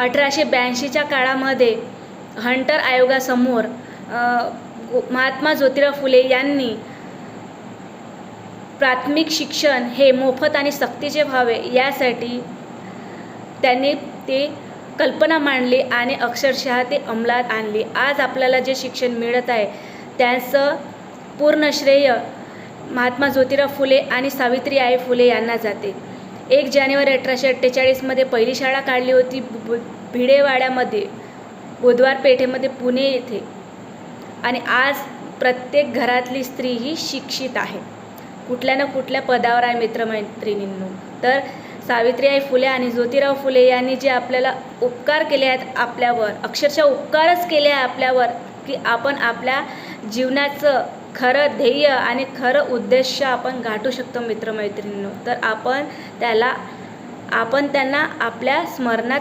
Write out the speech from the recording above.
अठराशे ब्याऐंशीच्या काळामध्ये हंटर आयोगासमोर महात्मा ज्योतिराव फुले यांनी प्राथमिक शिक्षण हे मोफत आणि सक्तीचे व्हावे यासाठी त्यांनी ते कल्पना मांडली आणि अक्षरशः ते अंमलात आणली. आज आपल्याला जे शिक्षण मिळत आहे त्याचं पूर्ण श्रेय महात्मा ज्योतिराव फुले आणि सावित्रीबाई फुले यांना जाते. एक जानेवारी अठराशे अठ्ठेचाळीसमध्ये पहिली शाळा काढली होती भिडेवाड्यामध्ये बुधवार पेठेमध्ये पुणे येथे. आणि आज प्रत्येक घरातली स्त्री ही शिक्षित आहे. कुठल्या ना कुठल्या पदावर आहे मित्रमैत्रिणींनो. तर सावित्रीबाई फुले आणि ज्योतिराव फुले यांनी जे आपल्याला उपकार केले आहेत आपल्यावर अक्षरशः उपकारच केले आहे आपल्यावर की आपण आपल्या जीवनाचं खरं ध्येय आणि खरं उद्देश आपण गाठू शकतो मित्रमैत्रिणींनो. तर आपण त्याला आपण त्यांना आपल्या स्मरणात